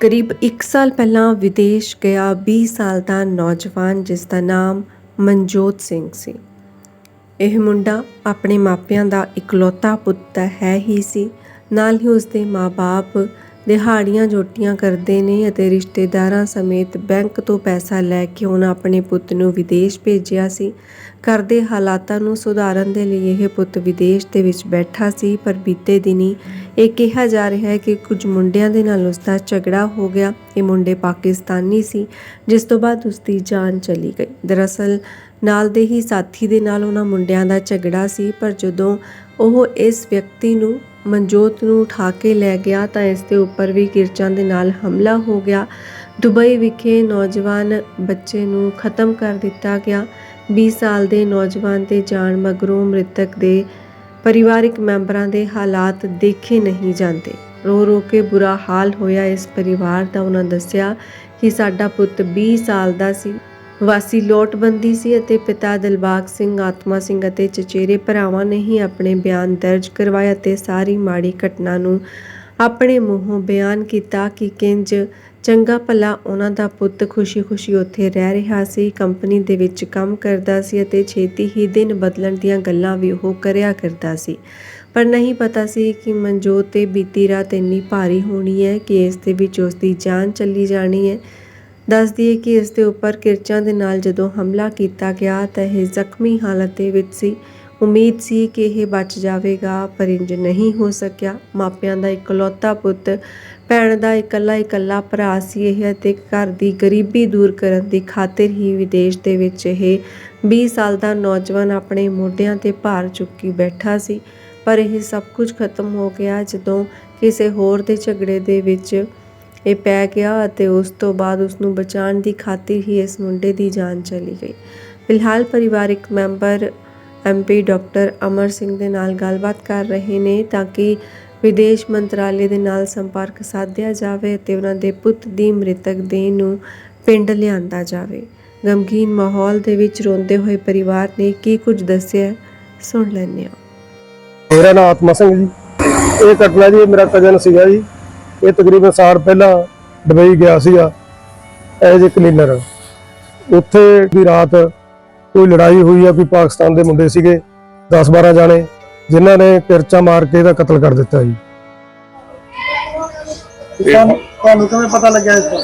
ਕਰੀਬ 1 ਸਾਲ ਪਹਿਲਾਂ ਵਿਦੇਸ਼ ਗਿਆ 20 ਸਾਲ ਦਾ ਨੌਜਵਾਨ ਜਿਸ ਦਾ ਨਾਮ ਮਨਜੋਤ ਸਿੰਘ ਸੀ। ਇਹ ਮੁੰਡਾ ਆਪਣੇ ਮਾਪਿਆਂ ਦਾ ਇਕਲੌਤਾ ਪੁੱਤ ਹੈ ਹੀ ਸੀ। ਨਾਲ ਹੀ ਉਸਦੇ ਮਾਪੇ ਦਿਹਾੜੀਆਂ ਜੋਟੀਆਂ ਕਰਦੇ ਨੇ ਅਤੇ ਰਿਸ਼ਤੇਦਾਰਾਂ ਸਮੇਤ ਬੈਂਕ ਤੋਂ ਪੈਸਾ ਲੈ ਕੇ ਉਹਨਾਂ ਆਪਣੇ ਪੁੱਤ ਨੂੰ ਵਿਦੇਸ਼ ਭੇਜਿਆ ਸੀ। ਘਰ ਦੇ ਹਾਲਾਤਾਂ ਨੂੰ ਸੁਧਾਰਨ ਦੇ ਲਈ ਇਹ ਪੁੱਤ ਵਿਦੇਸ਼ ਦੇ ਵਿੱਚ ਬੈਠਾ ਸੀ, ਪਰ ਬੀਤੇ ਦਿਨੀ ਇਹ ਕਿਹਾ ਜਾ ਰਿਹਾ ਹੈ ਕਿ ਕੁਝ ਮੁੰਡਿਆਂ ਦੇ ਨਾਲ ਉਸ ਦਾ ਝਗੜਾ ਹੋ ਗਿਆ। ਇਹ ਮੁੰਡੇ ਪਾਕਿਸਤਾਨੀ ਸੀ, ਜਿਸ ਤੋਂ ਬਾਅਦ ਉਸ ਦੀ ਜਾਨ ਚਲੀ ਗਈ। ਦਰਅਸਲ, ਨਾਲ ਦੇ ਹੀ ਸਾਥੀ ਦੇ ਨਾਲ ਉਹਨਾਂ ਮੁੰਡਿਆਂ ਦਾ ਝਗੜਾ ਸੀ, ਪਰ ਜਦੋਂ ਉਹ ਇਸ ਵਿਅਕਤੀ ਨੂੰ ਮਨਜੋਤ ਨੂੰ ਉਠਾ ਕੇ ਲੈ ਗਿਆ ਤਾਂ ਇਸ ਦੇ ਉੱਪਰ ਵੀ ਕਿਰਚਾਂ ਦੇ ਨਾਲ ਹਮਲਾ ਹੋ ਗਿਆ। ਦੁਬਈ ਵਿਖੇ ਨੌਜਵਾਨ ਬੱਚੇ ਨੂੰ ਖਤਮ ਕਰ ਦਿੱਤਾ ਗਿਆ। 20 ਸਾਲ ਦੇ ਨੌਜਵਾਨ 'ਤੇ ਜਾਣ ਮਗਰੋਂ ਮ੍ਰਿਤਕ ਦੇ ਪਰਿਵਾਰਕ ਮੈਂਬਰਾਂ ਦੇ ਹਾਲਾਤ ਦੇਖੇ ਨਹੀਂ ਜਾਂਦੇ। ਰੋ ਰੋ ਕੇ ਬੁਰਾ ਹਾਲ ਹੋਇਆ ਇਸ ਪਰਿਵਾਰ ਦਾ। ਉਹਨਾਂ ਦੱਸਿਆ ਕਿ ਸਾਡਾ ਪੁੱਤ 20 ਸਾਲ ਦਾ ਸੀ। ਵਾਸੀ ਲੋਟਬੰਦੀ ਸੀ ਅਤੇ ਪਿਤਾ ਦਿਲਬਾਗ ਸਿੰਘ, ਆਤਮਾ ਸਿੰਘ ਅਤੇ ਚਚੇਰੇ ਭਰਾਵਾਂ ਨੇ ਹੀ ਆਪਣੇ ਬਿਆਨ ਦਰਜ ਕਰਵਾਏ ਅਤੇ ਸਾਰੀ ਮਾੜੀ ਘਟਨਾ ਨੂੰ ਆਪਣੇ ਮੂੰਹੋਂ ਬਿਆਨ ਕੀਤਾ ਕਿ ਕਿੰਜ ਚੰਗਾ ਭਲਾ ਉਹਨਾਂ ਦਾ ਪੁੱਤ ਖੁਸ਼ੀ-ਖੁਸ਼ੀ ਉੱਥੇ ਰਹਿ ਰਿਹਾ ਸੀ, ਕੰਪਨੀ ਦੇ ਵਿੱਚ ਕੰਮ ਕਰਦਾ ਸੀ ਅਤੇ ਛੇਤੀ ਹੀ ਦਿਨ ਬਦਲਣ ਦੀਆਂ ਗੱਲਾਂ ਵੀ ਉਹ ਕਰਿਆ ਕਰਦਾ ਸੀ। ਪਰ ਨਹੀਂ ਪਤਾ ਸੀ ਕਿ ਮਨਜੋਤ ਤੇ ਬੀਤੀ ਰਾਤ ਇੰਨੀ ਭਾਰੀ ਹੋਣੀ ਹੈ ਕਿ ਇਸ ਦੇ ਵਿੱਚ ਉਸ ਦੀ ਜਾਨ ਚੱਲੀ ਜਾਣੀ ਹੈ। ਦੱਸ ਦਈਏ ਕਿ ਇਸ ਦੇ ਉੱਪਰ ਕਿਰਚਾਂ ਦੇ ਨਾਲ ਜਦੋਂ ਹਮਲਾ ਕੀਤਾ ਗਿਆ ਤਾਂ ਇਹ ਜ਼ਖਮੀ ਹਾਲਤ ਦੇ ਵਿੱਚ ਸੀ। ਉਮੀਦ ਸੀ ਕਿ ਇਹ ਬਚ ਜਾਵੇਗਾ, ਪਰ ਇੰਜ ਨਹੀਂ ਹੋ ਸਕਿਆ। ਮਾਪਿਆਂ ਦਾ ਇਕਲੌਤਾ ਪੁੱਤ, ਭੈਣ ਦਾ ਇਕੱਲਾ ਇਕੱਲਾ ਭਰਾ ਸੀ ਇਹ ਅਤੇ ਘਰ ਦੀ ਗਰੀਬੀ ਦੂਰ ਕਰਨ ਦੀ ਖਾਤਰ ਹੀ ਵਿਦੇਸ਼ ਦੇ ਵਿੱਚ ਇਹ 20 ਸਾਲ ਦਾ ਨੌਜਵਾਨ ਆਪਣੇ ਮੋਢਿਆਂ ਤੇ ਭਾਰ ਚੁੱਕੀ ਬੈਠਾ ਸੀ। ਪਰ ਇਹ ਸਭ ਕੁਝ ਖਤਮ ਹੋ ਗਿਆ ਜਦੋਂ ਕਿਸੇ ਹੋਰ ਦੇ ਝਗੜੇ ਦੇ ਵਿੱਚ ਇਹ ਪੈ ਗਿਆ ਅਤੇ ਉਸ ਤੋਂ ਬਾਅਦ ਉਸ ਨੂੰ ਬਚਾਉਣ ਦੀ ਖਾਤਰ ਹੀ ਇਸ ਮੁੰਡੇ ਦੀ ਜਾਨ ਚਲੀ ਗਈ। ਫਿਲਹਾਲ ਪਰਿਵਾਰਿਕ member MP doctor Amar Singh ਦੇ ਨਾਲ ਗੱਲਬਾਤ ਕਰ ਰਹੇ ਨੇ ਤਾਂ ਕਿ ਵਿਦੇਸ਼ ਮੰਤਰਾਲੇ ਦੇ ਨਾਲ ਸੰਪਰਕ ਸਾਧਿਆ ਜਾਵੇ ਅਤੇ ਉਹਨਾਂ ਦੇ ਪੁੱਤ ਦੀ ਮ੍ਰਿਤਕ ਦੇਹ ਨੂੰ ਪਿੰਡ ਲਿਆਂਦਾ ਜਾਵੇ। ਗਮਗੀਨ ਮਾਹੌਲ ਦੇ ਵਿੱਚ ਰੋਂਦੇ ਹੋਏ ਪਰਿਵਾਰ ਨੇ ਕੀ ਕੁਝ ਦੱਸਿਆ, ਸੁਣ ਲੈਂਦੇ ਹਾਂ। ਮੇਰਾ ਨਾਮ ਆਤਮਾ ਸਿੰਘ ਜੀ। ਇਹ ਘਟਨਾ ਜੀ, ਮੇਰਾ ਕਜ਼ਨ ਸੀਗਾ ਜੀ। ਇਹ ਤਕਰੀਬਨ ਸਾਲ ਪਹਿਲਾਂ ਦੁਬਈ ਗਿਆ ਸੀਗਾ ਐਜ਼ ਅ ਕਲੀਨਰ ਉੱਥੇ ਦੀ ਰਾਤ ਕੋਈ ਲੜਾਈ ਹੋਈ ਆ ਕੋਈ ਪਾਕਿਸਤਾਨ ਦੇ ਮੁੰਡੇ ਸੀਗੇ 10-12 ਜਾਣੇ ਜਿਨ੍ਹਾਂ ਨੇ ਕਿਰਚਾ ਮਾਰ ਕੇ ਇਹਦਾ ਕਤਲ ਕਰ ਦਿੱਤਾ ਜੀ। ਤੁਹਾਨੂੰ ਕਿਵੇਂ ਪਤਾ ਲੱਗਿਆ ਇਸ ਦਾ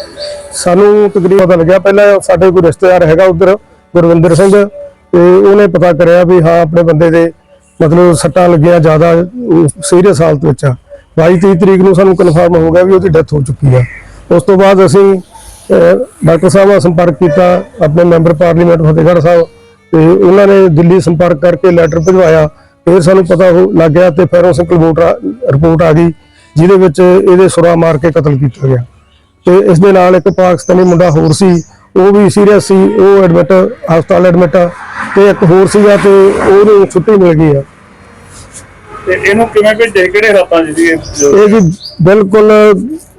ਸਾਨੂੰ ਤਕਰੀਬਨ ਪਤਾ ਲੱਗਿਆ ਪਹਿਲਾਂ ਸਾਡੇ ਕੋਈ ਰਿਸ਼ਤੇਦਾਰ ਹੈਗਾ ਉਧਰ ਗੁਰਵਿੰਦਰ ਸਿੰਘ ਤੇ ਉਹਨੇ ਪਤਾ ਕਰਿਆ ਵੀ ਹਾਂ ਆਪਣੇ ਬੰਦੇ ਦੇ ਮਤਲਬ ਸੱਟਾਂ ਲੱਗੀਆਂ ਜ਼ਿਆਦਾ ਸੀਰੀਅਸ ਹਾਲਤ ਵਿੱਚ ਆ। 22 23 ਤਰੀਕ ਨੂੰ ਸਾਨੂੰ ਕਨਫਰਮ ਹੋ ਗਿਆ ਵੀ ਉਹਦੀ ਡੈਥ ਹੋ ਚੁੱਕੀ ਆ। ਉਸ ਤੋਂ ਬਾਅਦ ਅਸੀਂ ਡਾਕਟਰ ਸਾਹਿਬ ਨਾਲ ਸੰਪਰਕ ਕੀਤਾ, ਆਪਣੇ ਮੈਂਬਰ ਪਾਰਲੀਮੈਂਟ ਫਤਿਹਗੜ੍ਹ ਸਾਹਿਬ, ਤੇ ਉਹਨਾਂ ਨੇ ਦਿੱਲੀ ਸੰਪਰਕ ਕਰਕੇ ਲੈਟਰ ਭਿਜਵਾਇਆ। ਫਿਰ ਸਾਨੂੰ ਪਤਾ ਹੋ, ਲੱਗ ਗਿਆ ਤੇ ਫੈਰੋਸਿਕ ਰਿਪੋਰਟ ਰਿਪੋਰਟ ਆ ਗਈ, ਜਿਹਦੇ ਵਿੱਚ ਇਹਦੇ ਸੁਰਾ ਮਾਰ ਕੇ ਕਤਲ ਕੀਤਾ ਗਿਆ। ਤੇ ਇਸ ਦੇ ਨਾਲ ਇੱਕ ਪਾਕਿਸਤਾਨੀ ਮੁੰਡਾ ਹੋਰ ਸੀ, ਉਹ ਵੀ ਸੀਰੀਅਸ ਸੀ, ਉਹ ਐਡਮਿਟ ਹਸਪਤਾਲ ਐਡਮਿਟ ਆ, ਤੇ ਇੱਕ ਹੋਰ ਸੀਗਾ ਤੇ ਉਹਨੂੰ ਛੁੱਟੀ ਮਿਲ ਗਈ ਆ। ਤੇ ਇਹਨੂੰ ਕਿਵੇਂ ਭੇਜੇ? ਕਿਹੜੇ ਹਾਲਾਤਾਂ 'ਚ ਸੀ ਇਹ? ਜੀ ਬਿਲਕੁਲ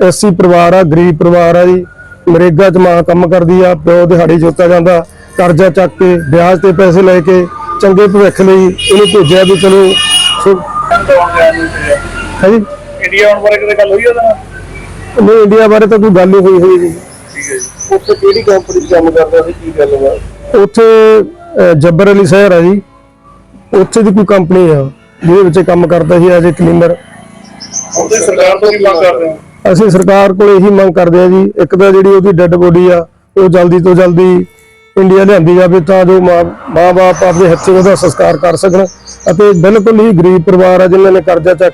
ਐਸੀ ਪਰਿਵਾਰ ਆ ਗਰੀਬ ਪਰਿਵਾਰ ਆ ਜੀ। ਨਰੇਗਾ ਚ ਮਾਂ ਕੰਮ ਕਰਦੀ ਆ ਪਿਓ ਦਿਹਾੜੀ ਜੋਤਾ ਜਾਂਦਾ ਕਰਜ਼ਾ ਚੱਕ ਕੇ ਵਿਆਜ ਤੇ ਪੈਸੇ ਲੈ ਕੇ ਚੰਗੇ ਭਵਿੱਖ ਲਈ ਇਹਨੂੰ ਭੇਜਿਆ ਵੀ ਚਲੋ ਸੋ- ਕੌਣ ਗਿਆ ਇਹਨੂੰ ਭੇਜਿਆ? ਹੈ ਜੀ? ਇੰਡੀਆ ਆਉਣ ਬਾਰੇ ਕਿਤੇ ਗੱਲ ਹੋਈ ਉਹਦਾ ਨਾਲ? ਨਹੀਂ ਇੰਡੀਆ ਬਾਰੇ ਤਾਂ ਕੋਈ ਗੱਲ ਹੀ ਹੋਈ ਹੋਈ ਜੀ ਠੀਕ ਹੈ ਜੀ। ਉੱਥੇ ਕਿਹੜੀ ਕੰਪਨੀ 'ਚ ਕੰਮ ਕਰਦਾ ਸੀ? ਕੀ ਗੱਲ ਵਾ ਉੱਥੇ ਜੱਬਰ ਅਲੀ ਸ਼ਹਿਰ ਆ ਜੀ। ਉੱਥੇ ਦੀ ਕੋਈ ਕੰਪਨੀ ਆ। ਜਿਹਦੇ ਵਿੱਚ ਕੰਮ ਕਰਦਾ ਸੀ ਐਜ਼ ਅ ਕਲੀਨਰ ਉਹਦੇ ਸਰਕਾਰ ਤੋਂ ਕੀ ਮੰਗ ਕਰਦੇ ਹੋ? ਅਸੀਂ ਸਰਕਾਰ ਕੋਲ ਇਹੀ ਮੰਗ ਕਰਦੇ ਆ ਜੀ ਇੱਕ ਤਾਂ ਜਿਹੜੀ ਉਹਦੀ ਡੈੱਡ ਬੋਡੀ ਆ ਉਹ ਜਲਦੀ ਤੋਂ ਜਲਦੀ ਇੰਡੀਆ ਲਿਆਂਦੀ ਜਾਵੇ ਤਾਂ ਜੋ ਮਾਂ ਬਾਪ ਆਪਣੇ ਹੱਥੀਂ ਉਹਦਾ ਸੰਸਕਾਰ ਕਰ ਸਕਣ ਅਤੇ ਬਿਲਕੁਲ ਹੀ ਗਰੀਬ ਪਰਿਵਾਰ ਆ ਜਿਨ੍ਹਾਂ ਨੇ ਕਰਜ਼ਾ ਚੱਕ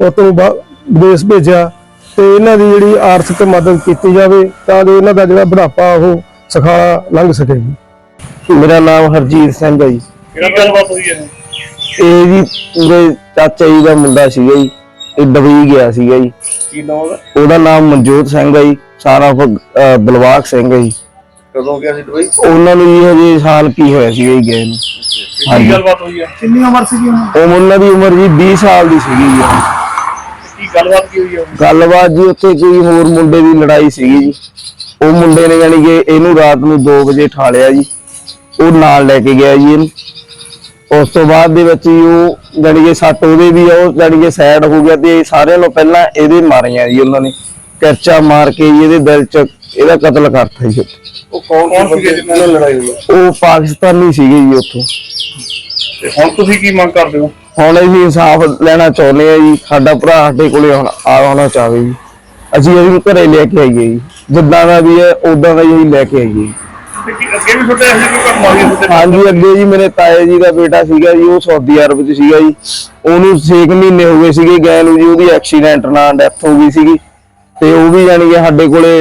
ਕੇ ਬਾ- ਵਿਦੇਸ਼ ਭੇਜਿਆ ਤੇ ਇਹਨਾਂ ਦੀ ਜਿਹੜੀ ਆਰਥਿਕ ਮਦਦ ਕੀਤੀ ਜਾਵੇ ਤਾਂ ਜੋ ਇਹਨਾਂ ਦਾ ਜਿਹੜਾ ਬੁਢਾਪਾ ਉਹ ਸਖਾਲਾ ਲੰਘ ਸਕੇ ਜੀ। ਮੇਰਾ ਨਾਮ ਹਰਜੀਤ ਸਿੰਘ ਹੈ ਜੀ। ਕੀ ਗੱਲਬਾਤ ਹੋਈ ਹੈ? ਇਹ ਜੀ ਮੇਰੇ ਚਾਚਾ ਜੀ ਦਾ ਮੁੰਡਾ ਸੀਗਾ ਜੀ ਇਹ ਡਬਈ ਗਿਆ ਸੀਗਾ ਜੀ। ਕੀ ਨਾਮ ਉਹਦਾ ਉਹਦਾ ਨਾਮ ਮਨਜੋਤ ਸਿੰਘ ਹੈ ਜੀ ਸਾਰਾ ਬਲਵਾਕ ਸਿੰਘ ਹੈ ਜੀ। ਕਦੋਂ ਗਿਆ ਸੀ ਦੁਬਈ ਉਹਨਾਂ ਨੂੰ ਜੀ ਹਜੇ ਸਾਲ ਕੀ ਹੋਇਆ ਸੀਗਾ ਜੀ ਗਏ ਨੂੰ। ਕੀ ਗੱਲਬਾਤ ਹੋਈ ਹੈ? ਕਿੰਨੀ ਉਮਰ ਸੀ ਉਹ ਉਹਨਾਂ ਦੀ ਉਮਰ ਜੀ 20 ਸਾਲ ਦੀ ਸੀਗੀ ਜੀ। ਕੀ ਗੱਲਬਾਤ ਕੀ ਹੋਈ ਹੈ? ਗੱਲਬਾਤ ਜੀ ਉੱਥੇ ਕੋਈ ਹੋਰ ਮੁੰਡੇ ਦੀ ਲੜਾਈ ਸੀਗੀ ਜੀ। ਉਹ ਮੁੰਡੇ ਨੇ ਯਾਨੀ ਕਿ ਇਹਨੂੰ ਰਾਤ ਨੂੰ 2 ਵਜੇ ਠਾਲਿਆ ਜੀ। ਉਹ ਨਾਲ ਲੈ ਕੇ ਗਿਆ ਜੀ ਇਹਨੂੰ। ਉਸ ਤੋਂ ਬਾਅਦ ਦੇ ਵਿੱਚ ਜੀ ਉਹ ਜਾਣੀ ਕਿ ਸੱਟ ਉਹਦੇ ਵੀ ਉਹ ਜਾਣੀ ਕਿ ਸਾਈਡ ਹੋ ਗਿਆ ਤੇ ਸਾਰਿਆਂ ਨਾਲੋਂ ਪਹਿਲਾਂ ਇਹਦੇ ਮਾਰੀਆਂ ਜੀ ਉਹਨਾਂ ਨੇ। ਕਿਰਚਾ ਮਾਰ ਕੇ ਜੀ ਇਹਦੇ ਦਿਲ 'ਚ ਇਹਦਾ ਕਤਲ ਕਰਤਾ ਜੀ। ਉਹ ਕੌਣ ਕੌਣ ਸੀਗੇ ਜਿਹਨਾਂ ਨਾਲ ਲੜਾਈ ਹੋਈ? ਉਹ ਪਾਕਿਸਤਾਨੀ ਸੀਗੇ ਜੀ ਉੱਥੋਂ। ਤੇ ਹੁਣ ਤੁਸੀਂ ਕੀ ਮੰਗ ਕਰਦੇ ਹੋ? ਹੁਣ ਅਸੀਂ ਇਨਸਾਫ ਲੈਣਾ ਚਾਹੁੰਦੇ ਆ ਜੀ ਸਾਡਾ ਭਰਾ ਸਾਡੇ ਕੋਲੇ ਹੁਣ ਆਉਣਾ ਚਾਹਵੇ ਜੀ। ਅਸੀਂ ਇਹਨੂੰ ਘਰੇ ਲੈ ਕੇ ਆਈਏ ਜੀ। ਜਿੱਦਾਂ ਦਾ ਵੀ ਹੈ ਉਦਾਂ ਦਾ ਹੀ ਲੈ ਕੇ ਆਈਏ। ਅੱਗੇ ਵੀ ਕੋਈ? ਹਾਂਜੀ ਅੱਗੇ ਜੀ ਮੇਰੇ ਤਾਏ ਜੀ ਦਾ ਬੇਟਾ ਸੀਗਾ ਜੀ ਉਹ ਸਾਊਦੀ ਅਰਬ 'ਚ ਸੀਗਾ ਜੀ। ਉਹਨੂੰ 6 ਮਹੀਨੇ ਹੋ ਗਏ ਸੀਗੇ ਗਏ ਨੂੰ ਜੀ ਉਹਦੀ ਐਕਸੀਡੈਂਟ ਨਾਲ ਡੈਥ ਹੋ ਗਈ ਸੀਗੀ। ਤੇ ਉਹ ਵੀ ਜਾਣੀ ਕਿ ਸਾਡੇ ਕੋਲੇ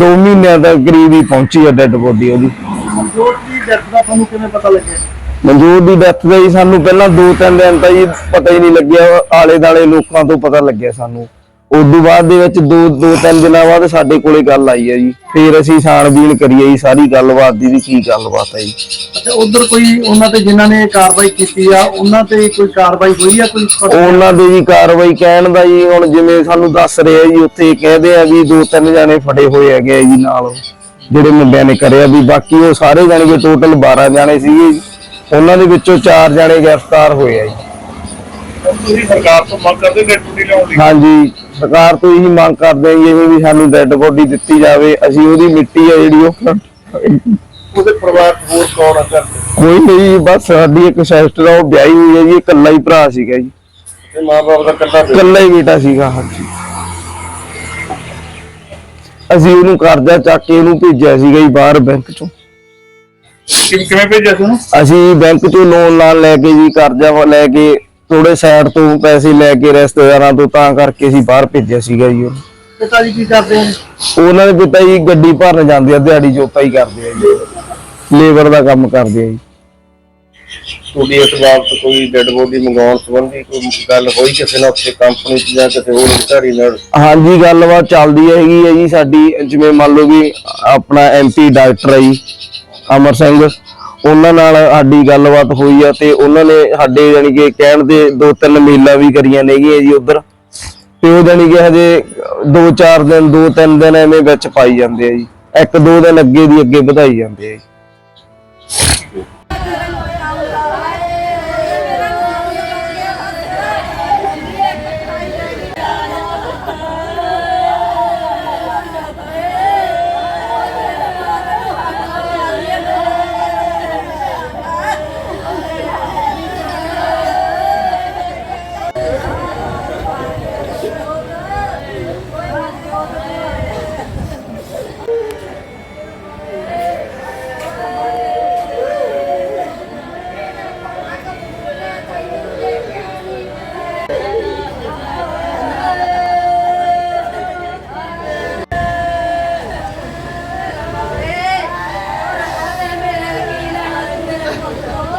2 ਮਹੀਨਿਆਂ ਦਾ ਕਰੀਬ ਹੀ ਪਹੁੰਚੀ ਆ ਡੈੱਡ ਬੋਡੀ ਉਹਦੀ। ਮਨਜੋਤ ਦੀ ਡੈਥ ਦਾ ਤੁਹਾਨੂੰ ਕਿਵੇਂ ਪਤਾ ਲੱਗਿਆ? ਮਨਜੂਰ ਦੀ ਡੈਥ ਦਾ ਜੀ ਸਾਨੂੰ ਪਹਿਲਾਂ 2-3 ਦਿਨ ਤਾਂ ਜੀ ਪਤਾ ਹੀ ਨਹੀਂ ਲੱਗਿਆ ਆਲੇ ਦਾਲੇ ਲੋਕਾਂ ਤੋਂ ਪਤਾ ਲੱਗਿਆ ਸਾਨੂੰ। ਤੋਂ ਬਾਅਦ ਦੇ ਵਿੱਚ ਦੋ ਦੋ ਤਿੰਨ ਦਿਨਾਂ ਬਾਅਦ ਸਾਡੇ ਕੋਲੇ ਗੱਲ ਆਈ ਹੈ ਜੀ। ਫਿਰ ਅਸੀਂ ਛਾਣਬੀਣ ਕਰੀਏ ਜੀ ਸਾਰੀ ਗੱਲਬਾਤ ਦੀ ਵੀ ਕੀ ਗੱਲਬਾਤ ਹੈ ਜੀ। ਅੱਛਾ ਉਧਰ ਕੋਈ ਉਹਨਾਂ ਤੇ ਜਿਨ੍ਹਾਂ ਨੇ ਕਾਰਵਾਈ ਕੀਤੀ ਆ ਉਹਨਾਂ ਤੇ ਕੋਈ ਕਾਰਵਾਈ ਹੋਈ ਆ ਕੋਈ ਉਹਨਾਂ ਦੇ ਜੀ ਕਾਰਵਾਈ ਕਹਿਣ ਦਾ ਜੀ ਹੁਣ ਜਿਵੇਂ ਸਾਨੂੰ ਦੱਸ ਰਿਹਾ ਜੀ ਉੱਥੇ ਕਹਿੰਦੇ ਆ ਵੀ ਦੋ ਤਿੰਨ ਜਾਣੇ ਫੜੇ ਹੋਏ ਹੈਗੇ ਆ ਜੀ ਨਾਲ। ਜਿਹੜੇ ਮੁੰਡਿਆਂ ਨੇ ਕਰਿਆ ਵੀ ਬਾਕੀ ਉਹ ਸਾਰੇ ਜਾਣੇ ਦੇ ਟੋਟਲ 12 ਜਾਣੇ ਸੀਗੇ ਜੀ ਉਹਨਾਂ ਦੇ ਵਿੱਚੋਂ 4 ਜਾਣੇ ਗ੍ਰਿਫਤਾਰ ਹੋਏ ਆ ਜੀ। ਤੁਸੀਂ ਸਰਕਾਰ ਤੋਂ ਮੰਗ ਕਰਦੇ ਡੈਡ ਬੋਡੀ ਲਿਆਉਣ ਦੀ? ਹਾਂਜੀ। ਸਰਕਾਰ ਤੋਂ ਇਹੀ ਮੰਗ ਕਰਦੇ ਹਾਂ ਜਿਵੇਂ ਵੀ ਸਾਨੂੰ ਡੈੱਡ ਬੋਡੀ ਦਿੱਤੀ ਜਾਵੇ ਅਸੀਂ ਉਹਦੀ ਮਿੱਟੀ ਆ ਜਿਹੜੀ ਉਹ ਉਹਦੇ ਪਰਿਵਾਰ 'ਚ ਹੋਰ ਕੌਣ ਆ ਘਰ 'ਚ? ਕੋਈ ਨਹੀਂ ਬਸ ਸਾਡੀ ਇੱਕ ਸਿਸਟਰ ਆ ਉਹ ਵਿਆਹੀ ਹੋਈ ਹੈ ਜੀ ਇਕੱਲਾ ਹੀ ਭਰਾ ਸੀਗਾ ਜੀ। ਤੇ ਮਾਂ-ਬਾਪ ਦਾ ਕੱਲਾ ਬੇਟਾ? ਇਕੱਲਾ ਹੀ ਬੇਟਾ ਸੀਗਾ ਹਾਂਜੀ। ਅਸੀਂ ਉਹਨੂੰ ਕਰਜ਼ਾ ਚੱਕ ਕੇ ਉਹਨੂੰ ਭੇਜਿਆ ਸੀਗਾ ਜੀ ਬਾਹਰ ਬੈਂਕ ਚੋਂ। ਕਿਵੇਂ ਭੇਜਿਆ ਸੀ ਉਹਨੂੰ? ਅਸੀਂ ਬੈਂਕ ਚੋਂ ਲੋਨ ਲਾਣ ਲੈ ਕੇ ਜੀ ਕਰਜ਼ਾ ਲੈ ਕੇ ਥੋੜੇ ਸਾਈਡ ਤੋਂ ਪੈਸੇ ਲੈ ਕੇ ਰਿਸ਼ਤੇਦਾਰਾਂ ਤੋਂ ਤਾਂ ਕਰਕੇ ਅਸੀਂ ਬਾਹਰ ਭੇਜਿਆ ਸੀਗਾ ਜੀ ਉਹਨੂੰ ਪਿਤਾ ਜੀ ਕੀ ਕਰਦੇ ਆ? ਉਹਨਾਂ ਦੇ ਪਿਤਾ ਜੀ ਗੱਡੀ ਭਰਨ ਜਾਂਦੇ ਆ ਦਿਹਾੜੀ ਜੋਤਾ ਹੀ ਕਰਦੇ ਆ ਜੀ। ਲੇਬਰ ਦਾ ਕੰਮ ਕਰਦੇ ਆ ਜੀ। ਤੁਹਾਡੀ ਇਸ ਬਾਬਤ ਕੋਈ ਡੈਡ ਬੋਡੀ ਮੰਗਾਉਣ ਸੰਬੰਧੀ ਕੋਈ ਗੱਲ ਹੋਈ ਕਿਸੇ ਨਾਲ ਉੱਥੇ ਕੰਪਨੀ 'ਚ ਜਾਂ ਕਿਸੇ ਹੋਰ ਅਧਿਕਾਰੀ ਨਾਲ? ਹਾਂਜੀ ਗੱਲਬਾਤ ਚੱਲਦੀ ਹੈਗੀ ਹੈ ਜੀ ਸਾਡੀ। ਜਿਵੇਂ ਮੰਨ ਲਓ ਵੀ ਆਪਣਾ ਐਮਪੀ ਡਾਕਟਰ ਹੈ ਜੀ ਅਮਰ ਸਿੰਘ। ਉਹਨਾਂ ਨਾਲ ਸਾਡੀ ਗੱਲਬਾਤ ਹੋਈ ਆ ਤੇ ਉਹਨਾਂ ਨੇ ਸਾਡੇ ਜਾਨੀ ਕਿ ਕਹਿਣ ਦੇ ਦੋ ਤਿੰਨ ਮੀਲਾਂ ਵੀ ਕਰੀਆਂ ਨੇਗੀਆਂ ਜੀ ਉਧਰ। ਤੇ ਉਹ ਜਾਨੀ ਕਿ ਹਜੇ ਦੋ ਚਾਰ ਦਿਨ ਦੋ ਤਿੰਨ ਦਿਨ ਐਵੇਂ ਵਿੱਚ ਪਾਈ ਜਾਂਦੇ ਆ ਜੀ। ਇੱਕ ਦੋ ਦਿਨ ਅੱਗੇ ਦੀ ਅੱਗੇ ਵਧਾਈ ਜਾਂਦੇ ਆ ਜੀ। 네.